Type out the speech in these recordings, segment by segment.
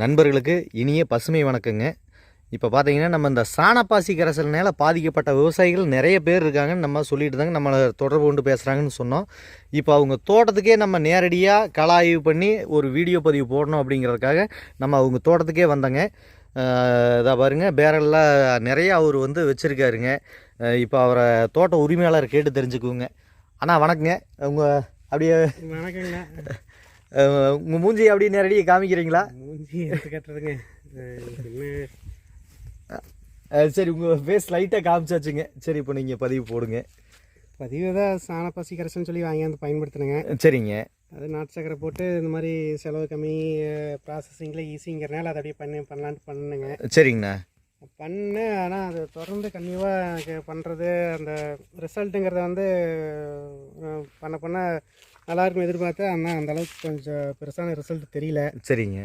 நண்பர்களுக்கு இனிய பசுமை வணக்கங்க. இப்போ பார்த்தீங்கன்னா நம்ம இந்த சாணப்பாசி கரைசல்னால பாதிக்கப்பட்ட விவசாயிகள் நிறைய பேர் இருக்காங்கன்னு நம்ம சொல்லிட்டு தாங்க நம்மளை தொடர்பு கொண்டு பேசுகிறாங்கன்னு சொன்னோம். இப்போ அவங்க தோட்டத்துக்கே நம்ம நேரடியாக கள ஆய்வு பண்ணி ஒரு வீடியோ பதிவு போடணும் அப்படிங்கிறதுக்காக நம்ம அவங்க தோட்டத்துக்கே வந்தோங்க. இதை பாருங்க பேரெல்லாம் நிறைய அவர் வந்து வச்சுருக்காருங்க. இப்போ அவரை தோட்ட உரிமையாளர் கேட்டு தெரிஞ்சுக்குவோங்க. அண்ணா வணக்கங்க. உங்கள் அப்படியே வணக்கங்க. உங்கள் மூஞ்சி அப்படியே நேரடியாக காமிக்கிறீங்களா? மூஞ்சி கட்டுறதுங்க. சரி உங்கள் ஃபேஸ் லைட்டாக காமிச்சாச்சுங்க. சரி இப்போ நீங்கள் பதிவு போடுங்க. பதிவு தான் சாணப்பாசி கரைசல்னு சொல்லி வாங்கியாந்து பயன்படுத்தினேங்க. சரிங்க. அது நாட்டு சக்கரை போட்டு இந்த மாதிரி செலவு கம்மி ப்ராசஸிங்கில் ஈஸிங்கிறனால அதை அப்படியே பண்ணி பண்ணலான்ட்டு பண்ணுங்க. சரிங்கண்ணா. பண்ணேன் ஆனால் அது தொடர்ந்து கன்னியூவாக எனக்கு பண்ணுறது அந்த ரிசல்ட்டுங்கிறத வந்து பண்ண பண்ண நல்லா இருக்கும் எதிர்பார்த்தேன் ஆனால் அந்த அளவுக்கு கொஞ்சம் பெருசான ரிசல்ட் தெரியல. சரிங்க.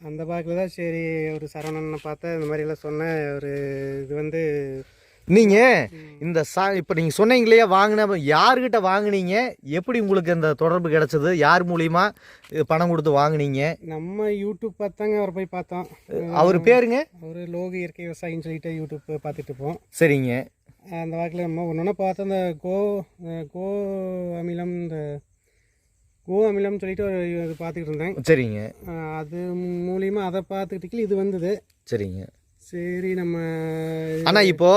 அந்த பாக்கில் தான் சரி ஒரு சரவணனை பார்த்தேன் இந்த மாதிரிலாம் சொன்னேன் ஒரு இது வந்து நீங்கள் இந்த சா இப்போ நீங்கள் சொன்னீங்க இல்லையா வாங்கின யாருக்கிட்ட வாங்குனீங்க? எப்படி உங்களுக்கு இந்த தொடர்பு கிடைச்சது? யார் மூலியமா இது பணம் கொடுத்து வாங்குனீங்க? நம்ம யூடியூப் பார்த்தாங்க அவரை போய் பார்த்தோம். அவர் பேருங்க? அவர் லோக இயற்கை விவசாயின்னு சொல்லிட்டு யூடியூப் பார்த்துட்டு இருப்போம். சரிங்க. அந்த வாக்கில் நம்ம ஒன்று ஒன்று பார்த்தோம் அந்த கோ கோ அமிலம் இந்த கோ அமிலம்னு சொல்லிட்டு ஒரு இது பார்த்துக்கிட்டு இருந்தேன். சரிங்க. அது மூலியமா அதை பார்த்துக்கிட்டு இது வந்தது. சரிங்க. சரி நம்ம ஆனால் இப்போ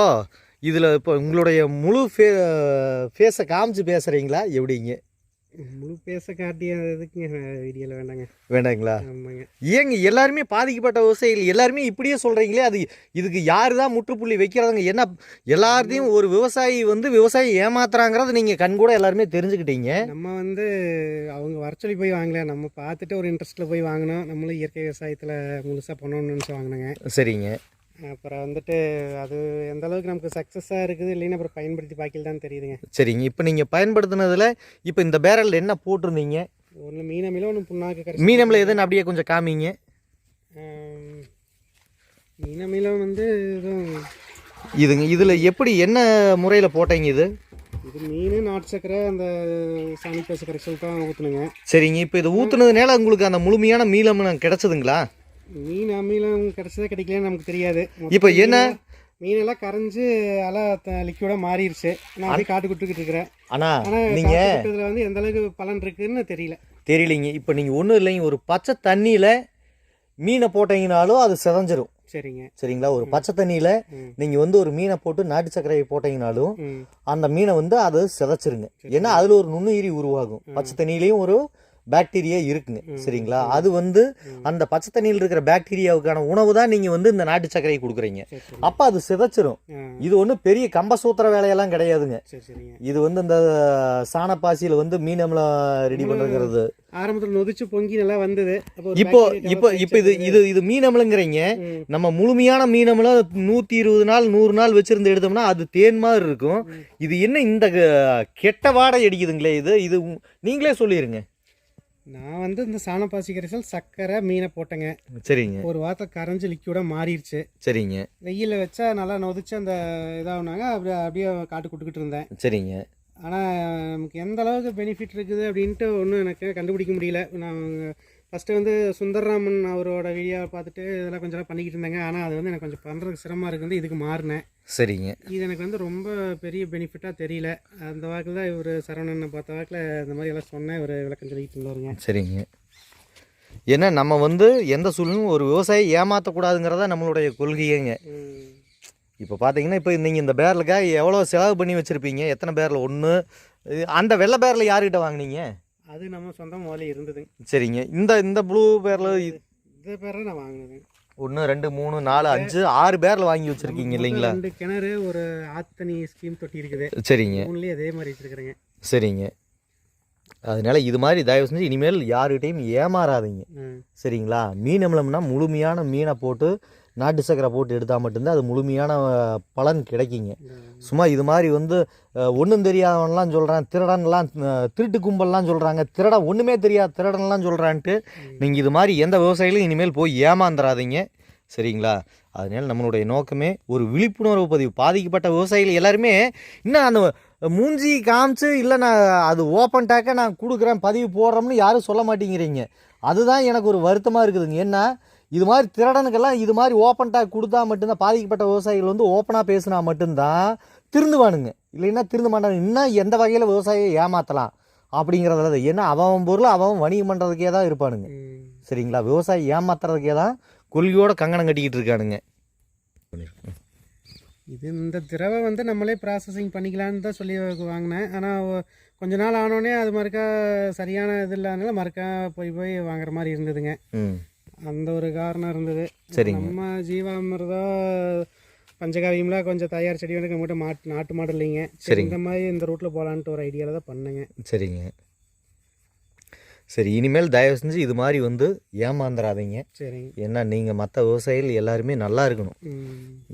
இதில் இப்போ உங்களுடைய முழு ஃபே ஃபேஸை காமிச்சு பேசுகிறீங்களா எப்படிங்க? முழு பேச காட்டிய இதுக்குங்க வீடியோவில் வேண்டாங்க. வேண்டாங்களா? ஆமாங்க. ஏங்க எல்லாருமே பாதிக்கப்பட்ட விவசாயிகள் எல்லாருமே இப்படியே சொல்கிறீங்களே அது இதுக்கு யார் தான் முற்றுப்புள்ளி வைக்கிறதுங்க? என்ன எல்லாத்தையும் ஒரு விவசாயி வந்து விவசாயி ஏமாத்துறாங்கிறத நீங்கள் கண்கூட எல்லாருமே தெரிஞ்சுக்கிட்டீங்க. நம்ம வந்து அவங்க வர சொல்லி போய் வாங்கல நம்ம பார்த்துட்டு ஒரு இன்ட்ரெஸ்ட்டில் போய் வாங்கினோம் நம்மளும் இயற்கை விவசாயத்தில் முழுசாக பண்ணணும்னு நினச்சி வாங்கினோங்க. சரிங்க. அப்புறம் வந்துட்டு அது எந்த அளவுக்கு நமக்கு சக்ஸஸாக இருக்குது இல்லைன்னு அப்புறம் பயன்படுத்தி பார்க்கல தான் தெரியுதுங்க. சரிங்க. இப்போ நீங்கள் பயன்படுத்தினதில் இப்போ இந்த பேரல் என்ன போட்டிருந்தீங்க? ஒன்று மீனமில ஒன்று புண்ணாக்கு கரைச்சி மீனமில் எதுன்னு அப்படியே கொஞ்சம் காமிங்க. மீனமிலம் வந்து இதுவும் இதுங்க இதில் எப்படி என்ன முறையில் போட்டீங்க இது? இது மீன் நாட்டு சக்கரை அந்த சாணி பேச கரைசல் தான் ஊற்றுனுங்க சரிங்க. இப்போ இது ஊற்றுனதுனால உங்களுக்கு அந்த முழுமையான மீளம் கிடச்சதுங்களா? மீன் அமிலம் கிடைச்சதா கிடைக்கலன்னு நமக்கு தெரியாது. இப்போ என்ன? மீனெல்லாம் கரைஞ்சு எல்லாம் லிக்யூடாக மாறிடுச்சு நான் அப்படியே காட்டு கொடுத்துக்கிட்டு இருக்கிறேன். ஆனால் நீங்கள் நீங்கள் வந்து எந்த அளவுக்கு பலன் இருக்குன்னு தெரியல. தெரியலைங்க. இப்போ நீங்கள் ஒன்றும் இல்லைங்க. ஒரு பச்சை தண்ணியில் மீனை போட்டீங்கனாலும் அது சிதஞ்சிரும். சரிங்க. சரிங்களா? ஒரு பச்சை தண்ணியில். நீங்கள் வந்து ஒரு மீனை போட்டு நாட்டு சர்க்கரையை போட்டீங்கனாலும் அந்த மீனை வந்து அது சிதைச்சிருங்க. ஏன்னா அதில் ஒரு நுண்ணுயிரி உருவாகும். பச்சை தண்ணியிலையும் ஒரு பாக்டீரியா இருக்குங்க சரிங்களா? அது வந்து அந்த பச்சை தண்ணியில் இருக்கிற பாக்டீரியாவுக்கான உணவு தான் நீங்கள் வந்து இந்த நாட்டு சர்க்கரையை கொடுக்குறீங்க. அப்போ அது சிதைச்சிரும். இது ஒன்றும் பெரிய கம்பசூத்திர வேலையெல்லாம் கிடையாதுங்க. இது வந்து இந்த சாணப்பாசியில் வந்து மீன் அமிலம் ரெடி பண்ணுறது ஆரம்பத்தில் நொதிச்சு பொங்கி நல்லா வந்தது. இப்போ இப்போ இப்போ இது இது இது மீன் அமிலங்கிறீங்க. ம். நம்ம முழுமையான மீன் அமிலம் நூற்றி இருபது நாள் நூறு நாள் வச்சிருந்து எடுத்தோம்னா அது தேன் மாதிரி இருக்கும். இது என்ன இந்த கெட்ட வாடை அடிக்குதுங்களே இது? இது நீங்களே சொல்லிடுங்க நான் வந்து இந்த சாணப்பாசி கரைசல் சக்கரை மீனை போட்டேங்க. சரிங்க. ஒரு வாரத்தில் கரைஞ்சு லிக்யூடாக மாறிடுச்சு. சரிங்க. வெயிலில் வச்சா நல்லா நொதிச்சு அந்த இதாகுனாங்க அப்படியே அப்படியே காட்டு கொடுத்துக்கிட்டு இருந்தேன். சரிங்க. ஆனால் நமக்கு எந்த அளவுக்கு பெனிஃபிட் இருக்குது அப்படின்ட்டு ஒன்றும் எனக்கு கண்டுபிடிக்க முடியல. நான் ஃபஸ்ட்டு வந்து சுந்தரராமன் அவரோட வீடியோவை பார்த்துட்டு இதெல்லாம் கொஞ்சம் பண்ணிக்கிட்டு இருந்தேங்க. ஆனால் அது வந்து எனக்கு கொஞ்சம் பண்ணுறதுக்கு சிரமமாக இருக்கு. வந்து இதுக்கு மாறினேன். சரிங்க. இது எனக்கு வந்து ரொம்ப பெரிய பெனிஃபிட்டாக தெரியல. அந்த வாக்கில் தான் இவர் சரவணனை பார்த்த வாக்கில் இந்த மாதிரி எல்லாம் சொன்னேன் இவர் விளக்கம் சொல்லிட்டு இருந்தாருங்க. சரிங்க. ஏன்னா நம்ம வந்து எந்த சூழ்நிலையும் ஒரு விவசாயி ஏமாற்றக்கூடாதுங்கிறதா நம்மளுடைய கொள்கையேங்க. இப்போ பார்த்தீங்கன்னா இப்போ நீங்கள் இந்த பேரலுக்காக எவ்வளோ செலவு பண்ணி வச்சுருப்பீங்க? எத்தனை பேரில்? ஒன்று அந்த வெள்ளை பேரில் யாருக்கிட்ட வாங்குனீங்க? அது நம்ம சொந்தம் முதல்ல இருந்ததுங்க சரிங்க. இந்த இந்த ப்ளூ பேரில் இதை பேர நான் வாங்கினதுங்க ஒன்று ரெண்டு மூணு நாலு அஞ்சு ஆறு பேரில் வாங்கி வச்சுருக்கீங்க இல்லைங்களா? ரெண்டு கிணறு ஒரு ஆத்தனி ஸ்கீம் தொட்டி இருக்குது. சரிங்க. மூணுலேயே அதே மாதிரி வச்சுருக்குறேங்க. சரிங்க. அதனால இது மாதிரி தயவு செஞ்சு இனிமேல் யாருக்கிட்டையும் ஏமாறாதீங்க. சரிங்களா? மீன் அமிலம்னா முழுமையான மீனை போட்டு நாட்டு சக்கரை போட்டு எடுத்தால் மட்டும்தான் அது முழுமையான பலன் கிடைக்குங்க. சும்மா இது மாதிரி வந்து ஒன்றும் தெரியாதவன்லாம் சொல்கிறான் திருடன்லாம் திருட்டு கும்பல்லாம் சொல்கிறாங்க திருட ஒன்றுமே தெரியாது திருடன்லாம் சொல்கிறான்ட்டு நீங்கள் இது மாதிரி எந்த விவசாயிகளும் இனிமேல் போய் ஏமாந்துடாதீங்க சரிங்களா? அதனால நம்மளுடைய நோக்கமே ஒரு விழிப்புணர்வு பதிவு. பாதிக்கப்பட்ட விவசாயிகள் எல்லாருமே இன்னும் அந்த மூஞ்சி காமிச்சு இல்லை நான் அது ஓப்பன் டேக்கை நான் கொடுக்குறேன் பதிவு போடுறோம்னு யாரும் சொல்ல மாட்டேங்கிறீங்க. அதுதான் எனக்கு ஒரு வருத்தமாக இருக்குதுங்க. ஏன்னா இது மாதிரி திருடனுக்கெல்லாம் இது மாதிரி ஓப்பன் டேக் கொடுத்தா மட்டும்தான் பாதிக்கப்பட்ட விவசாயிகள் வந்து ஓப்பனாக பேசினா மட்டும்தான் திருந்துவானுங்க. இல்லைன்னா திருந்த மாட்டாங்க. இன்னும் எந்த வகையில் விவசாயியை ஏமாற்றலாம் அப்படிங்கிறதுல. ஏன்னா அவன் பொருள் அவன் வணிகம் பண்ணுறதுக்கே தான் இருப்பானுங்க. சரிங்களா? விவசாயி ஏமாத்துறதுக்கே தான் கொள்கையோட கங்கணம் கட்டிக்கிட்டு இருக்கானுங்க. இது இந்த திரவை வந்து நம்மளே ப்ராசஸிங் பண்ணிக்கலான்னு தான் சொல்லி வாங்கினேன். ஆனால் கொஞ்ச நாள் ஆனோடனே அது மறுக்கா சரியான இது இல்லாதனால மறுக்கா போய் போய் வாங்குற மாதிரி இருந்ததுங்க. அந்த ஒரு காரணம் இருந்தது. சரிங்க. நம்ம ஜீவாமிர்தா பஞ்சகாவியம்லாம் கொஞ்சம் தயார் செடி வந்து நம்மகிட்ட மாட்டு நாட்டு மாடு இல்லைங்க. சரி சரிங்க. இந்த மாதிரி இந்த ரூட்டில் போகலான்ட்டு ஒரு ஐடியாவில் தான் பண்ணேங்க. சரிங்க. சரி இனிமேல் தயவு செஞ்சு இது மாதிரி வந்து ஏமாந்துடாதீங்க சரிங்க. ஏன்னா நீங்கள் மற்ற விவசாயிகள் எல்லாருமே நல்லா இருக்கணும்.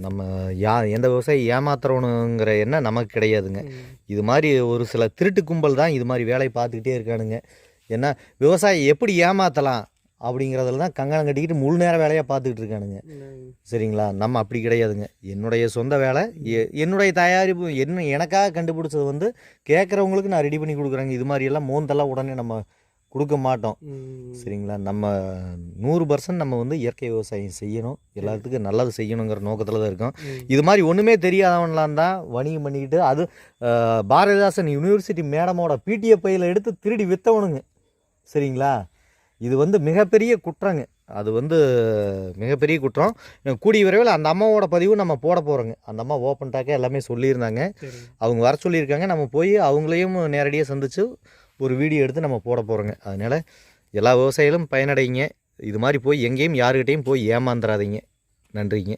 நம்ம யா எந்த விவசாயி ஏமாத்துறவனுங்கிற எண்ணம் நமக்கு கிடையாதுங்க. இது மாதிரி ஒரு சில திருட்டு கும்பல் தான் இது மாதிரி வேலையை பார்த்துக்கிட்டே இருக்கானுங்க. ஏன்னா விவசாயி எப்படி ஏமாற்றலாம் அப்படிங்கிறதுல தான் கங்கணம் கட்டிக்கிட்டு முழு நேர வேலையாக பார்த்துக்கிட்டு இருக்கானுங்க. சரிங்களா? நம்ம அப்படி கிடையாதுங்க. என்னுடைய சொந்த வேலை என்னுடைய தயாரிப்பு என்ன எனக்காக கண்டுபிடிச்சது வந்து கேட்குறவங்களுக்கு நான் ரெடி பண்ணி கொடுக்குறேங்க. இது மாதிரியெல்லாம் மோந்தெல்லாம் உடனே நம்ம கொடுக்க மாட்டோம். சரிங்களா? நம்ம நூறு பர்சன்ட் நம்ம வந்து இயற்கை விவசாயம் செய்யணும். எல்லாத்துக்கும் நல்லது செய்யணுங்கிற நோக்கத்தில் தான் இருக்கோம். இது மாதிரி ஒன்றுமே தெரியாதவன்லாம் தான் வணிகம் பண்ணிக்கிட்டு அது பாரதிதாசன் யூனிவர்சிட்டி மேடமோட பிடிஎஃப் பையில் எடுத்து திருடி விற்றவனுங்க சரிங்களா? இது வந்து மிகப்பெரிய குற்றங்க. அது வந்து மிகப்பெரிய குற்றம். கூடிய விரைவில் அந்த அம்மாவோட பதிவும் நம்ம போட போகிறோங்க அந்த அம்மா ஓப்பன் டாக்க எல்லாமே சொல்லியிருந்தாங்க. அவங்க வர சொல்லியிருக்காங்க. நம்ம போய் அவங்களையும் நேரடியாக சந்தித்து ஒரு வீடியோ எடுத்து நம்ம போட போகிறோங்க அதனால் எல்லா விவசாயிகளும் பயனடைங்க. இது மாதிரி போய் எங்கேயும் யாருக்கிட்டையும் போய் ஏமாந்துடாதீங்க நன்றிங்க.